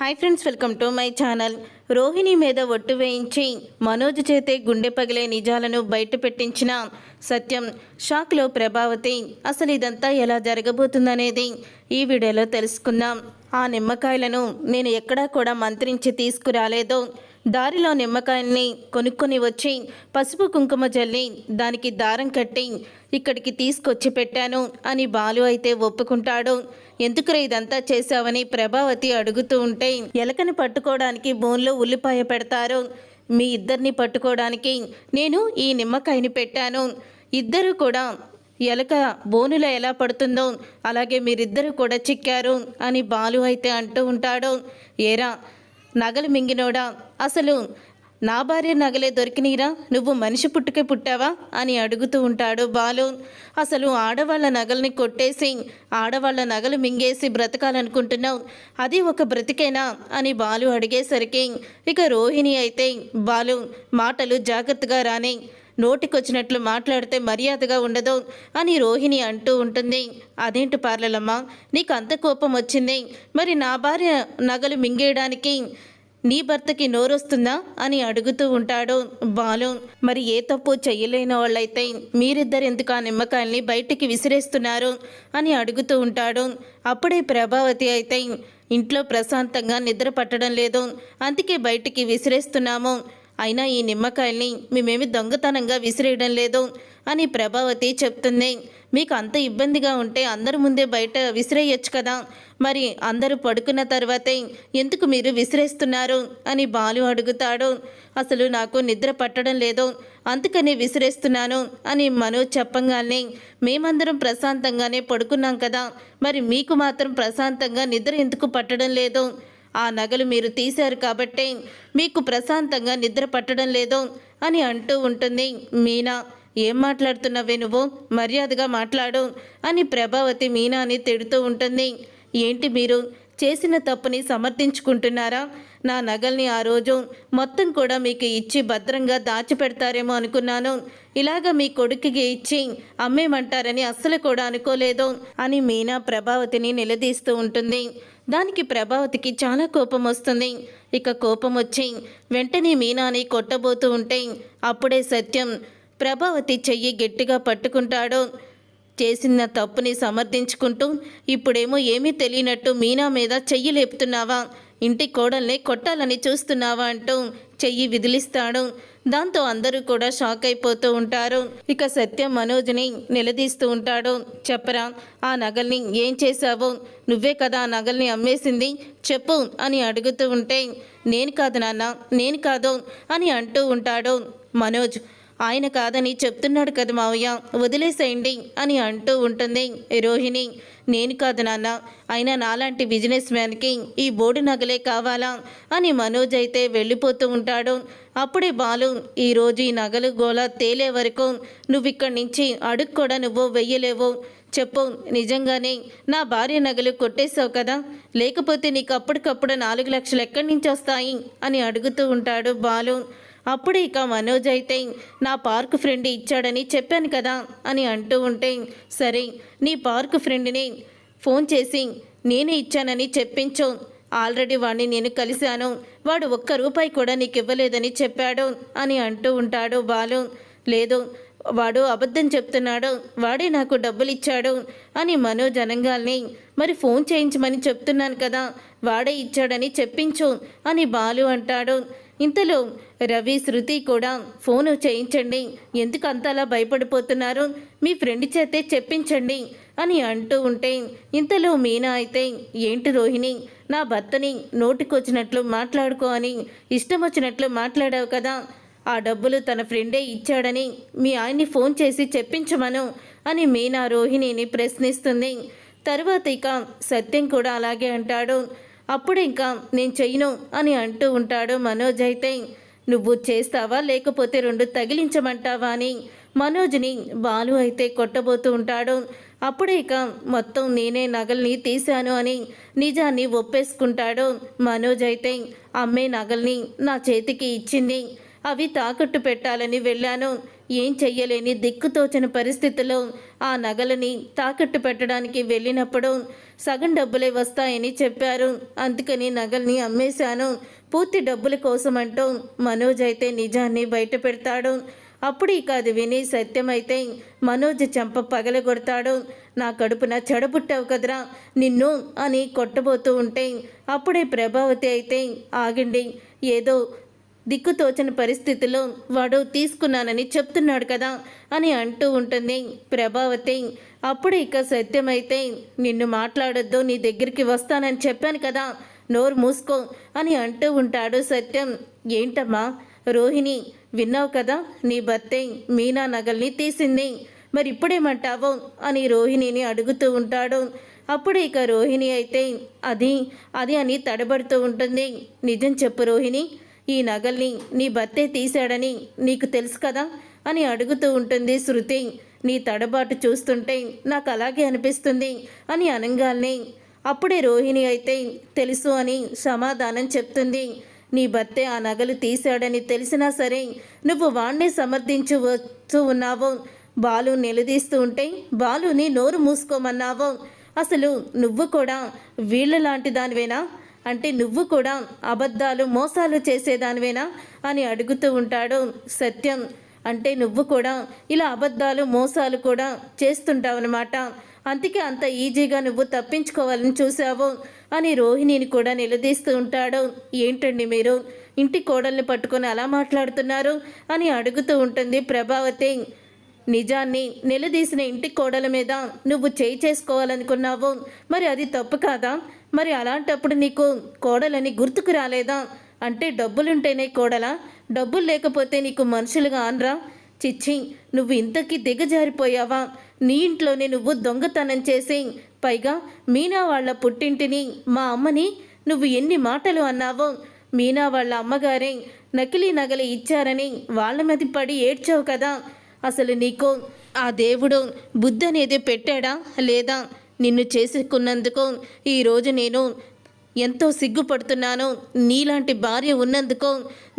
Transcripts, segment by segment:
Hi friends welcome to my channel. Rohini మీద ఒట్టు వేయించి మనోజ్ చేతే గుండె పగిలే నిజాలను బయట పెట్టించిన సత్యం షాక్లో ప్రభావతి అసలు ఇదంతా ఎలా జరగబోతుందనేది ఈ వీడియోలో తెలుసుకుందాం. ఆ నిమ్మకాయలను నేను ఎక్కడా కూడా మంత్రించి తీసుకురాలేదో. దారిలో నిమ్మకాయల్ని కొనుక్కొని వచ్చి పసుపు కుంకుమ జల్లి దానికి దారం కట్టి ఇక్కడికి తీసుకొచ్చి పెట్టాను అని బాలు అయితే ఒప్పుకుంటాడు. ఎందుకురా ఇదంతా చేశావని ప్రభావతి అడుగుతూ ఉంటే ఎలకని పట్టుకోవడానికి బోన్లో ఉల్లిపాయ పెడతారు. మీ ఇద్దరిని పట్టుకోవడానికి నేను ఈ నిమ్మకాయని పెట్టాను. ఇద్దరు కూడా ఎలక బోనులో ఎలా పడుతుందో అలాగే మీరిద్దరూ కూడా చిక్కారు అని బాలు అయితే అంటూ ఉంటాడు. ఏరా నగలు మింగినోడా? అసలు నా భార్య నగలే దొరికినీరా? నువ్వు మనిషి పుట్టుకే పుట్టావా? అని అడుగుతూ ఉంటాడు బాలు. అసలు ఆడవాళ్ళ నగల్ని కొట్టేసి ఆడవాళ్ళ నగలు మింగేసి బ్రతకాలనుకుంటున్నావు. అది ఒక బ్రతికేనా? అని బాలు అడిగేసరికి ఇక రోహిణి అయితే బాలు మాటలు జాగ్రత్తగా రాని నోటికొచ్చినట్లు మాట్లాడితే మర్యాదగా ఉండదు అని రోహిణి అంటూ ఉంటుంది. అదేంటి పార్లలమ్మ? నీకు అంత కోపం వచ్చింది. మరి నా భార్య నగలు మింగేయడానికి నీ భర్తకి నోరొస్తుందా అని అడుగుతూ ఉంటాడు బాలు. మరి ఏ తప్పు చెయ్యలేని వాళ్ళైతే మీరిద్దరు ఎందుకు ఆ నిమ్మకాయల్ని బయటికి విసిరేస్తున్నారు అని అడుగుతూ ఉంటాడు. అప్పుడే ప్రభావతి అయితే ఇంట్లో ప్రశాంతంగా నిద్ర పట్టడం లేదు. అందుకే బయటికి విసిరేస్తున్నాము. అయినా ఈ నిమ్మకాయల్ని మేమేమి దొంగతనంగా విసిరేయడం లేదు అని ప్రభావతి చెప్తుంది. మీకు అంత ఇబ్బందిగా ఉంటే అందరి ముందే బయట విసిరేయచ్చు కదా. మరి అందరూ పడుకున్న తర్వాతే ఎందుకు మీరు విసిరేస్తున్నారు అని బాలు అడుగుతాడు. అసలు నాకు నిద్ర పట్టడం లేదు అందుకని విసిరేస్తున్నాను అని మనోజ్ చెప్పంగానే మేమందరం ప్రశాంతంగానే పడుకున్నాం కదా. మరి మీకు మాత్రం ప్రశాంతంగా నిద్ర ఎందుకు పట్టడం లేదు? ఆ నగలు మీరు తీశారు కాబట్టే మీకు ప్రశాంతంగా నిద్ర పట్టడం లేదు అని అంటూ ఉంటుంది. మీనా ఏం మాట్లాడుతున్నావే నువ్వు? మర్యాదగా మాట్లాడు అని ప్రభావతి మీనాని తిడుతూ ఉంటుంది. ఏంటి మీరు? చేసిన తప్పుని సమర్థించుకుంటున్నారా? నా నగల్ని ఆ రోజు మొత్తం కూడా మీకు ఇచ్చి భద్రంగా దాచిపెడతారేమో అనుకున్నాను. ఇలాగ మీ కొడుకుకి ఇచ్చి అమ్మేమంటారని అస్సలు కూడా అనుకోలేదు అని మీనా ప్రభావతిని నిలదీస్తూ ఉంటుంది. దానికి ప్రభావతికి చాలా కోపం వస్తుంది. ఇక కోపం వచ్చి వెంటనే మీనాని కొట్టబోతూ ఉంటే అప్పుడే సత్యం ప్రభావతి చెయ్యి గట్టిగా పట్టుకుంటాడు. చేసిన తప్పుని సమర్థించుకుంటూ ఇప్పుడేమో ఏమీ తెలియనట్టు మీనా మీద చెయ్యి లేపుతున్నావా? ఇంటి కోడల్ని కొట్టాలని చూస్తున్నావా అంటూ చెయ్యి విదిలిస్తాడు. దాంతో అందరూ కూడా షాక్ అయిపోతూ ఉంటారు. ఇక సత్యం మనోజ్ని నిలదీస్తూ ఉంటాడు. చెప్పరా ఆ నగల్ని ఏం చేశావు? నువ్వే కదా ఆ నగల్ని అమ్మేసింది. చెప్పు అని అడుగుతూ ఉంటే నేను కాదు నాన్న నేను కాదు అని అంటూ ఉంటాడు మనోజ్. ఆయన కాదని చెప్తున్నాడు కదా మావయ్య వదిలేసేయండి అని అంటూ ఉంటుంది రోహిణి. నేను కాదు నాన్న అయినా నాలాంటి బిజినెస్ మ్యాన్కి ఈ బోర్డు నగలే కావాలా అని మనోజ్ అయితే వెళ్ళిపోతూ ఉంటాడు. అప్పుడే బాలు ఈరోజు ఈ నగలు గోల తేలే వరకు నువ్వు ఇక్కడి నుంచి అడుగు కూడా నువ్వు వెయ్యలేవు. చెప్పు నిజంగానే నా భార్య నగలు కొట్టేశావు కదా లేకపోతే నీకు అప్పటికప్పుడు నాలుగు లక్షలు ఎక్కడి నుంచి వస్తాయి అని అడుగుతూ ఉంటాడు బాలు. అప్పుడు ఇక మనోజ్ అయితే నా పార్క్ ఫ్రెండ్ ఇచ్చాడని చెప్పాను కదా అని అంటూ ఉంటే సరే నీ పార్క్ ఫ్రెండ్ని ఫోన్ చేసి నేనే ఇచ్చానని చెప్పించు. ఆల్రెడీ వాడిని నేను కలిశాను. వాడు ఒక్క రూపాయి కూడా నీకు ఇవ్వలేదని చెప్పాడు అని అంటూ ఉంటాడు బాలు. లేదు వాడు అబద్ధం చెప్తున్నాడు. వాడే నాకు డబ్బులు ఇచ్చాడు అని మనోజ్ అనంగాల్ని మరి ఫోన్ చేయించమని చెప్తున్నాను కదా. వాడే ఇచ్చాడని చెప్పించు అని బాలు అంటాడు. ఇంతలో రవి శృతి కూడా ఫోను చేయించండి. ఎందుకు అంతలా భయపడిపోతున్నారు? మీ ఫ్రెండ్ చేతే చెప్పించండి అని అంటూ ఉంటే ఇంతలో మీనా అయితే ఏంటి రోహిణి నా భర్తని నోటికొచ్చినట్లు మాట్లాడుకో అని ఇష్టం వచ్చినట్లు మాట్లాడావు కదా. ఆ డబ్బులు తన ఫ్రెండే ఇచ్చాడని మీ ఆయన్ని ఫోన్ చేసి చెప్పించమను అని మీనా రోహిణిని ప్రశ్నిస్తుంది. తర్వాత ఇక సత్యం కూడా అలాగే అంటాడు. అప్పుడు ఇంకా నేను చెయ్యను అని అంటూ ఉంటాడు మనోజ్ అయితే నువ్వు చేస్తావా? లేకపోతే రెండు తగిలించమంటావా? అని మనోజ్ని బాలు అయితే కొట్టబోతూ ఉంటాడు. అప్పుడే ఇక మొత్తం నేనే నగల్ని తీశాను అని నిజాన్ని ఒప్పేసుకుంటాడు మనోజ్ అయితే. అమ్మే నగల్ని నా చేతికి ఇచ్చింది. అవి తాకట్టు పెట్టాలని వెళ్ళాను. ఏం చెయ్యలేని దిక్కుతోచని పరిస్థితిలో ఆ నగలని తాకట్టు పెట్టడానికి వెళ్ళినప్పుడు సగం డబ్బులే వస్తాయని చెప్పారు. అందుకని నగల్ని అమ్మేశాను. పూర్తి డబ్బుల కోసం అంటూ మనోజ్ అయితే నిజాన్ని బయట పెడతాడు. అప్పుడు ఇక అది విని సత్యమైతే మనోజ్ చెంప పగలగొడతాడు. నా కడుపున చెడబుట్టావు కదరా నిన్ను అని కొట్టబోతూ ఉంటే అప్పుడే ప్రభావతి అయితే ఆగండి ఏదో దిక్కుతోచని పరిస్థితిలో వాడు తీసుకున్నానని చెప్తున్నాడు కదా అని అంటూ ఉంటుంది ప్రభావతి. అప్పుడు ఇక సత్యమైతే నిన్ను మాట్లాడొద్దు నీ దగ్గరికి వస్తానని చెప్పాను కదా నోరు మూసుకో అని అంటూ ఉంటాడు సత్యం. ఏంటమ్మా? రోహిణి విన్నావు కదా నీ భర్తే మీనా నగల్ని తీసింది. మరి ఇప్పుడేమంటావు అని రోహిణిని అడుగుతూ ఉంటాడు. అప్పుడు ఇక రోహిణి అయితే అది అది అని తడబడుతూ ఉంటుంది. నిజం చెప్పు రోహిణి. ఈ నగల్ని నీ భర్తే తీశాడని నీకు తెలుసు కదా? అని అడుగుతూ ఉంటుంది శృతి. నీ తడబాటు చూస్తుంటే నాకు అలాగే అనిపిస్తుంది అని అనగానే. అప్పుడే రోహిణి అయితే తెలుసు అని సమాధానం చెప్తుంది. నీ భర్తే ఆ నగలు తీశాడని తెలిసినా సరే నువ్వు వాణ్ణి సమర్థించవచ్చు ఉన్నావు. బాలు నిలదీస్తూ ఉంటే బాలుని నోరు మూసుకోమన్నావు. అసలు నువ్వు కూడా వీళ్ళ లాంటి దానివేనా? అంటే నువ్వు కూడా అబద్ధాలు మోసాలు చేసేదానివేనా అని అడుగుతూ ఉంటాడు సత్యం. అంటే నువ్వు కూడా ఇలా అబద్ధాలు మోసాలు కూడా చేస్తుంటావన్నమాట. అందుకే అంత ఈజీగా నువ్వు తప్పించుకోవాలని చూసావు అని రోహిణిని కూడా నిలదీస్తూ ఉంటాడు. ఏంటండి మీరు? ఇంటి కోడల్ని పట్టుకొని అలా మాట్లాడుతున్నారు అని అడుగుతూ ఉంటుంది ప్రభావతి. నిజాన్ని నిలదీసిన ఇంటి కోడల మీద నువ్వు చేయి చేసుకోవాలనుకున్నావు. మరి అది తప్పు కాదా? మరి అలాంటప్పుడు నీకు కోడలని గుర్తుకు రాలేదా? అంటే డబ్బులుంటేనే కోడలా? డబ్బులు లేకపోతే నీకు మనుషులుగా అనరా చిచ్చి నువ్వు ఇంతకీ దిగజారిపోయావా? నీ ఇంట్లోనే నువ్వు దొంగతనం చేసి పైగా మీనా వాళ్ళ పుట్టింటిని మా అమ్మని నువ్వు ఎన్ని మాటలు అన్నావో? మీనా వాళ్ళ అమ్మగారే నకిలీ నగలు ఇచ్చారని వాళ్ళ మీద పడి ఏడ్చావు కదా? అసలు నీకు ఆ దేవుడు బుద్ధి అనేది పెట్టాడా లేదా? నిన్ను చేసుకున్నందుకు ఈరోజు నేను ఎంతో సిగ్గుపడుతున్నాను. నీలాంటి భార్య ఉన్నందుకు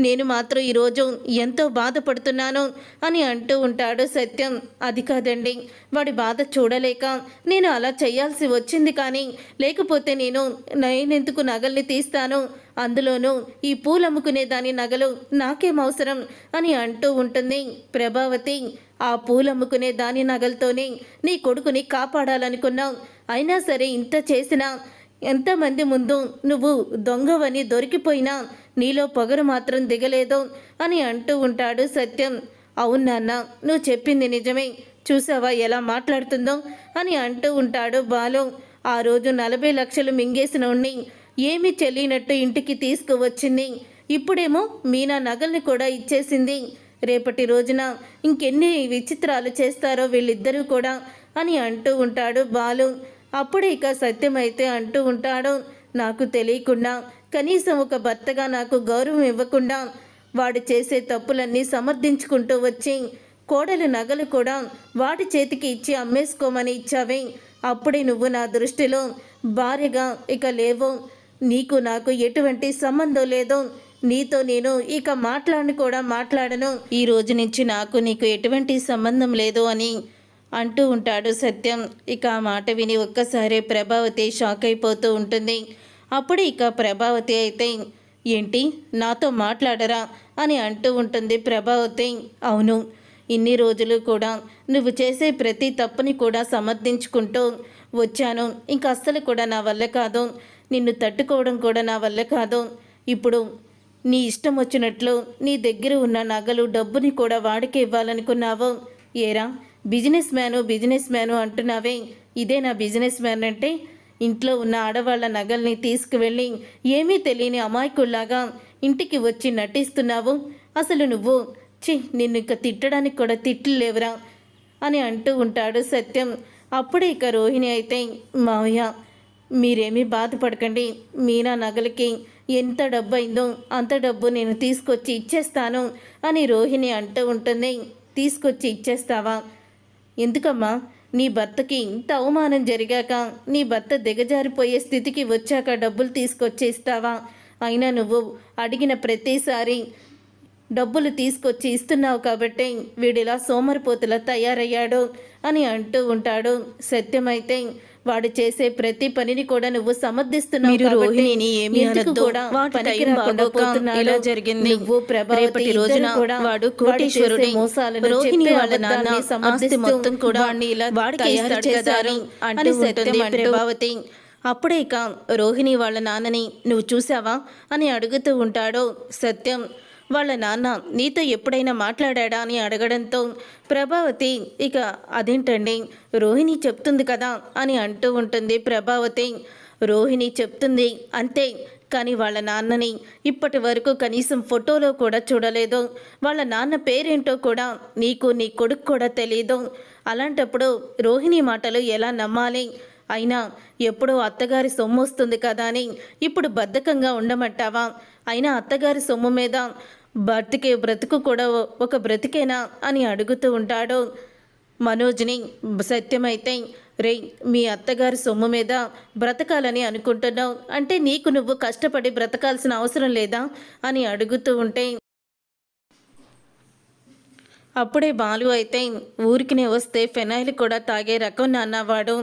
నేను మాత్రం ఈరోజు ఎంతో బాధపడుతున్నాను అని అంటూ ఉంటాడు సత్యం. అది కాదండి వాడి బాధ చూడలేక నేను అలా చేయాల్సి వచ్చింది కానీ లేకపోతే నేను నయనెందుకు నగల్ని తీస్తాను? అందులోనూ ఈ పూలమ్ముకునే దాని నగలు నాకేం అవసరం అని అంటూ ఉంటుంది ప్రభావతి. ఆ పూలమ్ముకునే దాని నగలతోనే నీ కొడుకుని కాపాడాలనుకున్నావు అయినా సరే ఇంత చేసినా ఎంతమంది ముందు నువ్వు దొంగవని దొరికిపోయినా నీలో పొగరు మాత్రం దిగలేదు అని అంటూ ఉంటాడు సత్యం. అవును నాన్న నువ్వు చెప్పింది నిజమే. చూసావా ఎలా మాట్లాడుతుందో అని అంటూ ఉంటాడు బాలు. ఆ రోజు నలభై లక్షలు మింగేసిన ఉన్ని ఏమి చెల్లినట్టు ఇంటికి తీసుకువచ్చింది. ఇప్పుడేమో మీనా నగల్ని కూడా ఇచ్చేసింది. రేపటి రోజున ఇంకెన్ని విచిత్రాలు చేస్తారో వీళ్ళిద్దరూ కూడా అని అంటూ ఉంటాడు బాలు. అప్పుడు ఇక సత్యమైతే అంటూ ఉంటాడు. నాకు తెలియకుండా కనీసం ఒక భర్తగా నాకు గౌరవం ఇవ్వకుండా వాడు చేసే తప్పులన్నీ సమర్థించుకుంటూ వచ్చి కోడలు నగలు కూడా వాడి చేతికి ఇచ్చి అమ్మేసుకోమని ఇచ్చావే. అప్పుడే నువ్వు నా దృష్టిలో భార్యగా ఇక లేవు. నీకు నాకు ఎటువంటి సంబంధం లేదు. నీతో నేను ఇక మాట్లాడను కూడా మాట్లాడను. ఈ రోజు నుంచి నాకు నీకు ఎటువంటి సంబంధం లేదు అని అంటూ ఉంటాడు సత్యం. ఇక ఆ మాట విని ఒక్కసారి ప్రభావతి షాక్ అయిపోతూ ఉంటుంది. అప్పుడు ఇక ప్రభావతి అయితే ఏంటి? నాతో మాట్లాడరా? అని అంటూ ఉంటుంది ప్రభావతి. అవును. ఇన్ని రోజులు కూడా నువ్వు చేసే ప్రతి తప్పుని కూడా సమర్థించుకుంటూ వచ్చాను. ఇంక అస్సలు కూడా నా వల్ల కాదు. నిన్ను తట్టుకోవడం కూడా నా వల్ల కాదు. ఇప్పుడు నీ ఇష్టం వచ్చినట్లు నీ దగ్గర ఉన్న నగలు డబ్బుని కూడా వాడికి ఇవ్వాలనుకున్నావు. ఏరా? బిజినెస్ మ్యాను బిజినెస్ మ్యాను అంటున్నావే. ఇదే నా బిజినెస్ మ్యాన్ అంటే ఇంట్లో ఉన్న ఆడవాళ్ళ నగల్ని తీసుకువెళ్ళి ఏమీ తెలియని అమాయకుల్లాగా ఇంటికి వచ్చి నటిస్తున్నావు. అసలు నువ్వు చి నిన్ను ఇక తిట్టడానికి కూడా తిట్లు లేవురా అని అంటూ ఉంటాడు సత్యం. అప్పుడే ఇక రోహిణి అయితే మావయ్య మీరేమీ బాధపడకండి. మీనా నగలకి ఎంత డబ్బు అయిందో అంత డబ్బు నేను తీసుకొచ్చి ఇచ్చేస్తాను అని రోహిణి అంటూ ఉంటుంది. తీసుకొచ్చి ఇచ్చేస్తావా? ఎందుకమ్మా? నీ భర్తకి ఇంత అవమానం జరిగాక నీ భర్త దిగజారిపోయే స్థితికి వచ్చాక డబ్బులు తీసుకొచ్చి ఇస్తావా అయినా నువ్వు అడిగిన ప్రతిసారి డబ్బులు తీసుకొచ్చి ఇస్తున్నావు కాబట్టి వీడిలా సోమరిపోతులా తయారయ్యాడు అని అంటూ ఉంటాడు. సత్యమైతే వాడు చేసే ప్రతి పనిని కూడా నువ్వు సమర్థిస్తున్నావు రోహిణిని ఏమీ. కూడా. ఇలా జరిగింది. నువ్వు ప్రభావతి రోజున కూడా వాడు కోటీశ్వరుడై మోసాలను రోహిణి వాళ్ళ నాన్న సమర్థిస్తూ మొత్తం కూడా ఇలా వాడికి తయారు చేశారు అంటూ సత్యం ప్రభావతి అప్పుడే ఇక రోహిణి వాళ్ళ నాన్నని నువ్వు చూసావా అని అడుగుతూ ఉంటాడు సత్యం వాళ్ళ నాన్న నీతో ఎప్పుడైనా మాట్లాడా అని అడగడంతో ప్రభావతి ఇక అదేంటండి? రోహిణి చెప్తుంది కదా అని అంటూ ఉంటుంది ప్రభావతి. రోహిణి చెప్తుంది అంతే కానీ వాళ్ళ నాన్నని ఇప్పటి వరకు కనీసం ఫోటోలో కూడా చూడలేదు. వాళ్ళ నాన్న పేరేంటో కూడా నీకు నీ కొడుకు కూడా తెలియదు అలాంటప్పుడు రోహిణి మాటలు ఎలా నమ్మాలి? అయినా ఎప్పుడో అత్తగారి సొమ్ము వస్తుంది కదా అని ఇప్పుడు బద్ధకంగా ఉండమంటావా? అయినా అత్తగారి సొమ్ము మీద బ్రతికే బ్రతుకు కూడా ఒక బ్రతికేనా అని అడుగుతూ ఉంటాడు మనోజ్ని. సత్యమైతే రే మీ అత్తగారి సొమ్ము మీద బ్రతకాలని అనుకుంటున్నావు. అంటే నీకు నువ్వు కష్టపడి బ్రతకాల్సిన అవసరం లేదా అని అడుగుతూ ఉంటే అప్పుడే బాలు అయితే ఊరికినే వస్తే ఫెనాయిల్ కూడా తాగే రకం నాన్నవాడు.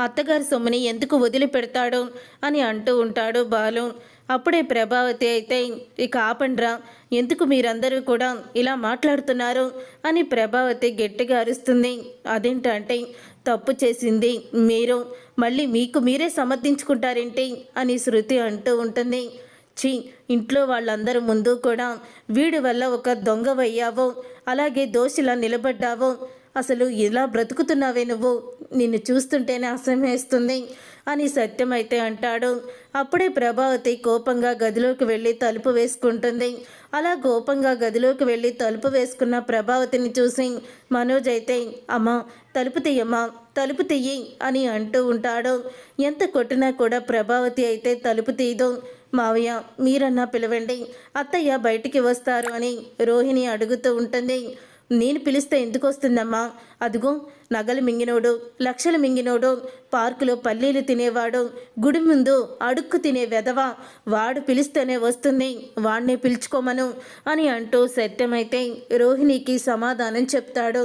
అత్తగారి సొమ్ముని ఎందుకు వదిలిపెడతాడు అని అంటూ ఉంటాడు బాలు. అప్పుడే ప్రభావతి అయితే ఇక ఆపండ్రా ఎందుకు మీరందరూ కూడా ఇలా మాట్లాడుతున్నారు? అని ప్రభావతి గట్టిగా అరుస్తుంది. అదేంటంటే తప్పు చేసింది మీరు మళ్ళీ మీకు మీరే సమర్థించుకుంటారేంటి? అని శృతి అంటూ ఉంటుంది. ఛీ ఇంట్లో వాళ్ళందరి ముందు కూడా వీడి వల్ల ఒక దొంగవయ్యావో అలాగే దోషిలా నిలబడ్డావో. అసలు ఇలా బ్రతుకుతున్నావే నువ్వు? నిన్ను చూస్తుంటేనే అసహ్యేస్తుంది అని సత్యమైతే అంటాడు. అప్పుడే ప్రభావతి కోపంగా గదిలోకి వెళ్ళి తలుపు వేసుకుంటుంది. అలా కోపంగా గదిలోకి వెళ్ళి తలుపు వేసుకున్న ప్రభావతిని చూసి మనోజ్ అయితే అమ్మా తలుపు తీయమ్మా తలుపు తీయి అని అంటూ ఉంటాడు. ఎంత కొట్టినా కూడా ప్రభావతి అయితే తలుపు తీయదు. మావయ్య మీరన్నా పిలవండి. అత్తయ్య బయటికి వస్తారు అని రోహిణి అడుగుతూ ఉంటుంది. నేను పిలిస్తే ఎందుకు వస్తుందమ్మా అదిగో నగలు మింగినోడు లక్షలు మింగినోడు పార్కులో పల్లీలు తినేవాడు గుడి ముందు అడుక్కు తినే వెధవ వాడు పిలిస్తేనే వస్తుంది వాడినే పిలుచుకోమను అని అంటూ సత్యమైతే రోహిణికి సమాధానం చెప్తాడు.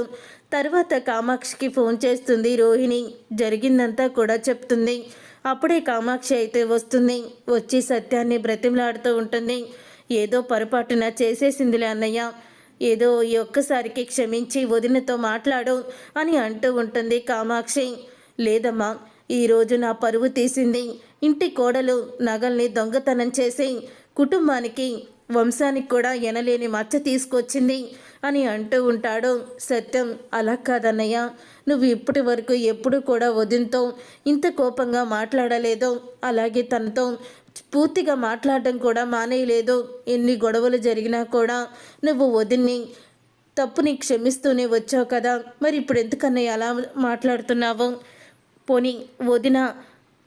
తర్వాత కామాక్షికి ఫోన్ చేస్తుంది రోహిణి జరిగిందంతా కూడా చెప్తుంది. అప్పుడే కామాక్షి అయితే వస్తుంది వచ్చి సత్యాన్ని బ్రతిమలాడుతూ ఉంటుంది. ఏదో పొరపాటున చేసేసిందిలే అన్నయ్య ఏదో ఈ ఒక్కసారికి క్షమించి వదినతో మాట్లాడు అని అంటూ ఉంటుంది కామాక్షి. లేదమ్మా ఈరోజు నా పరువు తీసింది. ఇంటి కోడలు నగల్ని దొంగతనం చేసి కుటుంబానికి వంశానికి కూడా ఎనలేని మచ్చ తీసుకొచ్చింది అని అంటూ ఉంటాడు. సత్యం అలా కాదన్నయ్య. నువ్వు ఇప్పటి వరకు ఎప్పుడు కూడా వదినతో ఇంత కోపంగా మాట్లాడలేదు. అలాగే తనతో పూర్తిగా మాట్లాడడం కూడా మానేయలేదు. ఎన్ని గొడవలు జరిగినా కూడా నువ్వు వదిన్ని తప్పుని క్షమిస్తూనే వచ్చావు కదా. మరి ఇప్పుడు ఎందుకన్నా ఎలా మాట్లాడుతున్నావు? పోనీ వదిన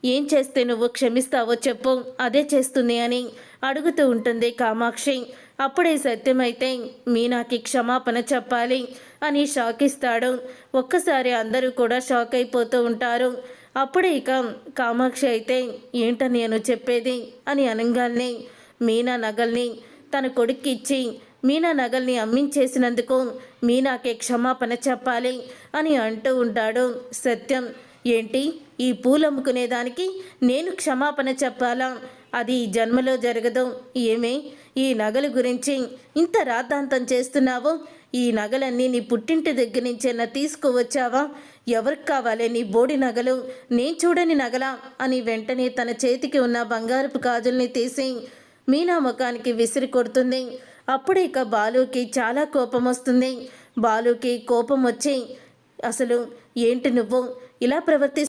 ఏం చేస్తే నువ్వు క్షమిస్తావో చెప్పు. అదే చేస్తుంది అని అడుగుతూ ఉంటుంది కామాక్షి. అప్పుడే సత్యమైతే మీనాకి క్షమాపణ చెప్పాలి అని షాక్ ఇస్తాడు ఒక్కసారి అందరూ కూడా షాక్ అయిపోతూ ఉంటారు. అప్పుడే ఇక కామాక్షి అయితే ఏంట నేను చెప్పేది? అని అనగానే మీనా నగల్ని తన కొడుక్కి ఇచ్చి మీనా నగల్ని అమ్మించేసినందుకు మీనాకే క్షమాపణ చెప్పాలి అని అంటూ ఉంటాడు సత్యం. ఏంటి? ఈ పూలు అమ్ముకునేదానికి నేను క్షమాపణ చెప్పాలా? అది ఈ జన్మలో జరగదు. ఏమే? ఈ నగల గురించి ఇంత రాద్ధాంతం చేస్తున్నావు? ఈ నగలన్నీ నీ పుట్టింటి దగ్గర నుంచైనా తీసుకువచ్చావా? ఎవరికి కావాలి నీ బోడి నగలు? నేను చూడని నగలా? అని వెంటనే తన చేతికి ఉన్న బంగారపు కాజుల్ని తీసి మీనా ముఖానికి విసిరి కొడుతుంది. అప్పుడు ఇక బాలుకి చాలా కోపం వస్తుంది. బాలుకి కోపం వచ్చి అసలు ఏంటి నువ్వు? ఇలా ప్రవర్తి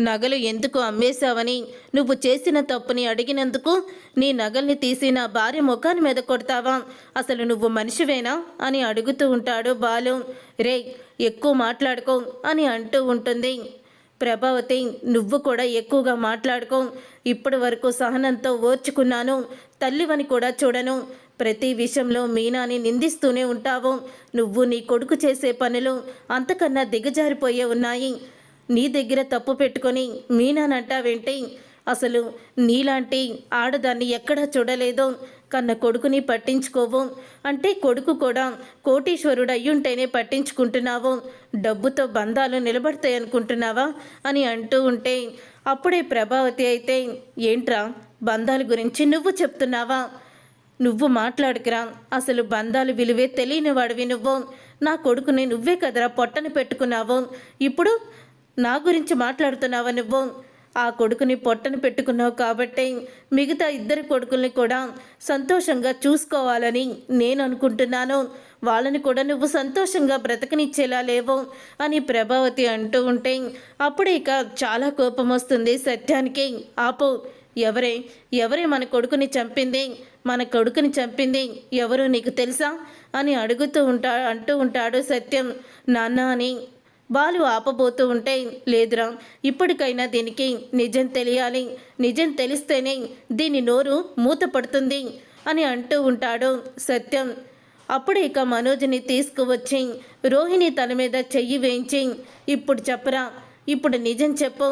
నగలు ఎందుకు అమ్మేశావని? నువ్వు చేసిన తప్పుని అడిగినందుకు నీ నగల్ని తీసి నా భార్య ముఖాన్ని మీద కొడతావా? అసలు నువ్వు మనిషివేనా? అని అడుగుతూ ఉంటాడు బాలు. రే ఎక్కువ మాట్లాడుకో అని అంటూ ఉంటుంది. ప్రభావతి నువ్వు కూడా ఎక్కువగా మాట్లాడుకో. ఇప్పటి వరకు సహనంతో ఓర్చుకున్నాను. తల్లివని కూడా చూడను. ప్రతి విషయంలో మీనాని నిందిస్తూనే ఉంటావు. నువ్వు నీ కొడుకు చేసే పనులు అంతకన్నా దిగజారిపోయే ఉన్నాయి. నీ దగ్గర తప్పు పెట్టుకొని మీనానంటావేంటి? అసలు నీలాంటి ఆడదాన్ని ఎక్కడా చూడలేదో. కన్న కొడుకుని పట్టించుకోవు. అంటే కొడుకు కూడా కోటీశ్వరుడు అయ్యుంటేనే పట్టించుకుంటున్నావు. డబ్బుతో బంధాలు నిలబడతాయి అనుకుంటున్నావా అని అంటూ ఉంటే అప్పుడే ప్రభావతి అయితే ఏంట్రా బంధాల గురించి నువ్వు చెప్తున్నావా? నువ్వు మాట్లాడుకురా. అసలు బంధాలు విలువే తెలియని వాడివి నువ్వు. నా కొడుకుని నువ్వే కదరా పొట్టను పెట్టుకున్నావు. ఇప్పుడు నా గురించి మాట్లాడుతున్నావా నువ్వు? ఆ కొడుకుని పొట్టను పెట్టుకున్నావు కాబట్టి మిగతా ఇద్దరు కొడుకుల్ని కూడా సంతోషంగా చూసుకోవాలని నేను అనుకుంటున్నాను. వాళ్ళని కూడా నువ్వు సంతోషంగా బ్రతకనిచ్చేలా లేవు అని ప్రభావతి అంటూ ఉంటే అప్పుడే ఇక చాలా కోపం వస్తుంది సత్యానికి. ఆపు ఎవరే ఎవరే మన కొడుకుని చంపింది? మన కొడుకుని చంపింది ఎవరు నీకు తెలుసా? అని అడుగుతూ ఉంటా అంటూ ఉంటాడు సత్యం. నాన్న అని బాలు ఆపబోతూ ఉంటే లేదురా ఇప్పటికైనా దీనికి నిజం తెలియాలి. నిజం తెలిస్తేనే దీని నోరు మూతపడుతుంది అని అంటూ ఉంటాడు సత్యం. అప్పుడు ఇక మనోజ్ని తీసుకువచ్చి రోహిణి తల మీద చెయ్యి వేయించి ఇప్పుడు చెప్పరా ఇప్పుడు నిజం చెప్పు.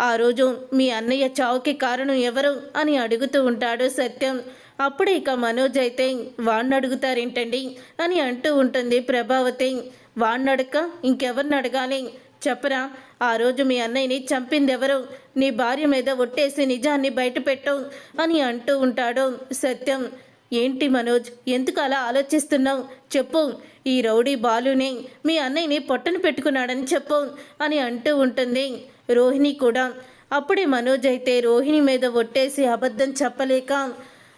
ఆ రోజు మీ అన్నయ్య చావుకి కారణం ఎవరు? అని అడుగుతూ ఉంటాడు సత్యం. అప్పుడు ఇక మనోజ్ అయితే వాణ్ణి అడుగుతారేంటండి అని అంటూ ఉంటుంది ప్రభావతి. వాణ్ణి అడక ఇంకెవరిని అడగాలి చెప్పరా ఆ రోజు మీ అన్నయ్యని చంపింది ఎవరు నీ భార్య మీద ఒట్టేసి నిజాన్ని బయటపెట్టు అని అంటూ ఉంటాడు సత్యం. ఏంటి మనోజ్ ఎందుకు అలా ఆలోచిస్తున్నావు? చెప్పు. ఈ రౌడీ బాలుని మీ అన్నయ్యని పొట్టను పెట్టుకున్నాడని చెప్పు అని అంటూ ఉంటుంది రోహిణి కూడా. అప్పుడే మనోజ్ అయితే రోహిణి మీద ఒట్టేసి అబద్ధం చెప్పలేక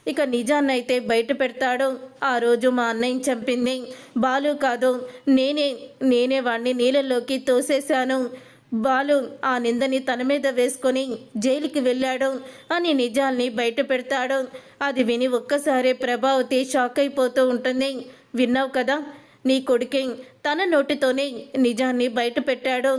ఇక నిజాన్నైతే బయట పెడతాడు. ఆ రోజు మా అన్నయ్య చంపింది. బాలు కాదు నేనే నేనే వాడిని నీళ్ళల్లోకి తోసేశాను. బాలు ఆ నిందని తన మీద వేసుకొని జైలుకి వెళ్ళాడు అని నిజాల్ని బయట పెడతాడు. అది విని ఒక్కసారే ప్రభావతి షాక్ అయిపోతూ ఉంటుంది. విన్నావు కదా నీ కొడుకే తన నోటితోనే నిజాన్ని బయట పెట్టాడు.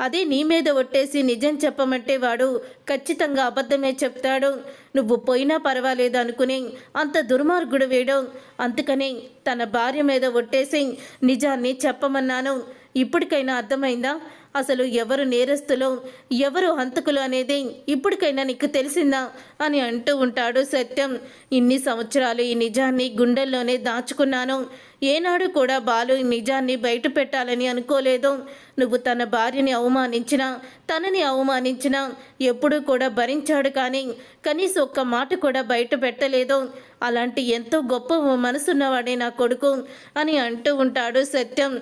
అదే నీ మీద ఒట్టేసి నిజం చెప్పమంటే వాడు ఖచ్చితంగా అబద్ధమే చెప్తాడు. నువ్వు పోయినా పర్వాలేదు అనుకుని అంత దుర్మార్గుడు వేయడం అందుకని తన భార్య మీద ఒట్టేసి నిజాన్ని చెప్పమన్నాను. ఇప్పటికైనా అర్థమైందా? అసలు ఎవరు నేరస్తులు ఎవరు హంతకులు అనేది ఇప్పటికైనా నీకు తెలిసిందా అని అంటూ ఉంటాడు సత్యం. ఇన్ని సంవత్సరాలు ఈ నిజాన్ని గుండెల్లోనే దాచుకున్నాను. ఏనాడు కూడా బాలు ఈ నిజాన్ని బయట పెట్టాలని అనుకోలేదు. నువ్వు తన భార్యని అవమానించినా తనని అవమానించినా ఎప్పుడూ కూడా భరించాడు కానీ కనీసం ఒక్క మాట కూడా బయట పెట్టలేదు. అలాంటి ఎంతో గొప్ప మనసున్నవాడే నా కొడుకు అని అంటూ ఉంటాడు సత్యం.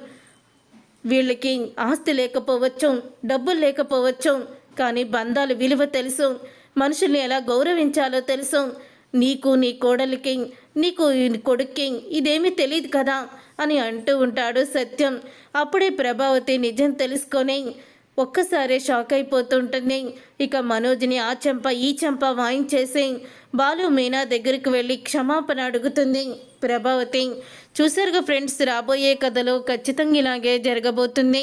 వీళ్ళకి ఆస్తి లేకపోవచ్చు డబ్బులు లేకపోవచ్చు కానీ బంధాల విలువ తెలుసు. మనుషుల్ని ఎలా గౌరవించాలో తెలుసు. నీకు నీ కోడలికి నీకు కొడుక్కి ఇదేమీ తెలియదు కదా అని అంటూ ఉంటాడు సత్యం. అప్పుడే ప్రభావతి నిజం తెలుసుకొని ఒక్కసారే షాక్ అయిపోతుంటుంది ఇక మనోజ్ని ఆ చెంప ఈ చెంప వాయించేసి బాలు మీనా దగ్గరికి వెళ్ళి క్షమాపణ అడుగుతుంది. ప్రభావతి చూసారుగా ఫ్రెండ్స్ రాబోయే కథలో ఖచ్చితంగా ఇలాగే జరగబోతుంది.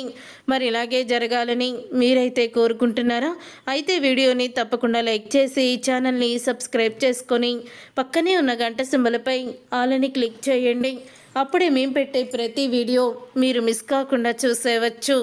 మరి ఇలాగే జరగాలని మీరైతే కోరుకుంటున్నారా? అయితే వీడియోని తప్పకుండా లైక్ చేసి ఈ ఛానల్ని సబ్స్క్రైబ్ చేసుకొని పక్కనే ఉన్న గంట సింబలపై ఆలని క్లిక్ చేయండి. అప్పుడే మేము పెట్టే ప్రతి వీడియో మీరు మిస్ కాకుండా చూసేవచ్చు.